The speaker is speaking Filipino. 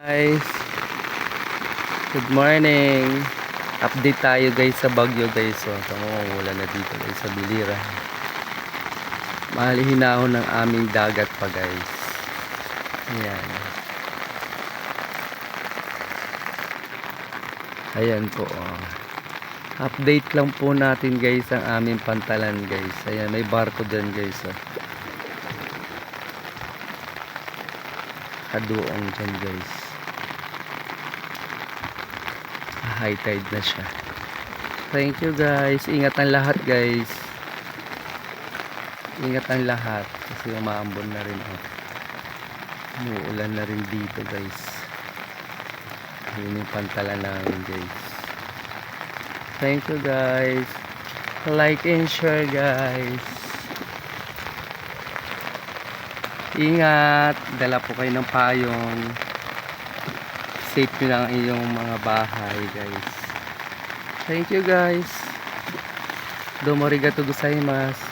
Guys, good morning. Update tayo guys sa Bagyo guys. So, ulan na dito guys sa Bilira. Malihinahon ng aming dagat pa guys. Ayan. Ayan po. Oh. Update lang po natin guys ang aming pantalan guys. Ayan, may barko din guys. Oh. Kaduong dyan guys. High tide na siya. Thank you guys. Ingat ang lahat guys. Ingat ang lahat kasi umaambon na rin ako. Umuulan na rin dito guys. Yun yung pantalan namin guys. Thank you guys. Like and share guys. Ingat. Dala po kayo ng payong. Safe nyo lang ang iyong mga bahay guys. Thank you guys. Domo arigato gozaimasu.